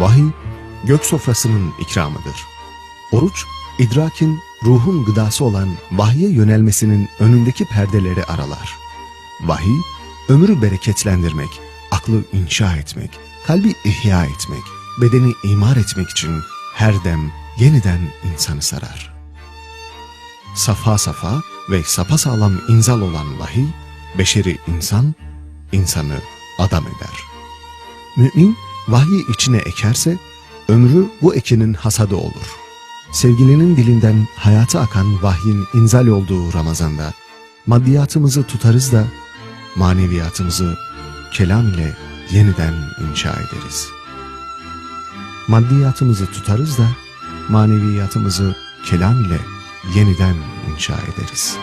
Vahiy, gök sofrasının ikramıdır. Oruç, idrakin, ruhun gıdası olan vahye yönelmesinin önündeki perdeleri aralar. Vahiy, ömrü bereketlendirmek, aklı inşa etmek, kalbi ihya etmek, bedeni imar etmek için her dem yeniden insanı sarar. Safa safa ve sapasağlam inzal olan vahiy, beşeri insan, insanı adam eder. Mümin, vahyi içine ekerse, ömrü bu ekinin hasadı olur. Sevgilinin dilinden hayata akan vahyin inzal olduğu Ramazan'da, maddiyatımızı tutarız da, maneviyatımızı kelam ile yeniden inşa ederiz. Maddiyatımızı tutarız da, maneviyatımızı kelam ile yeniden inşa ederiz.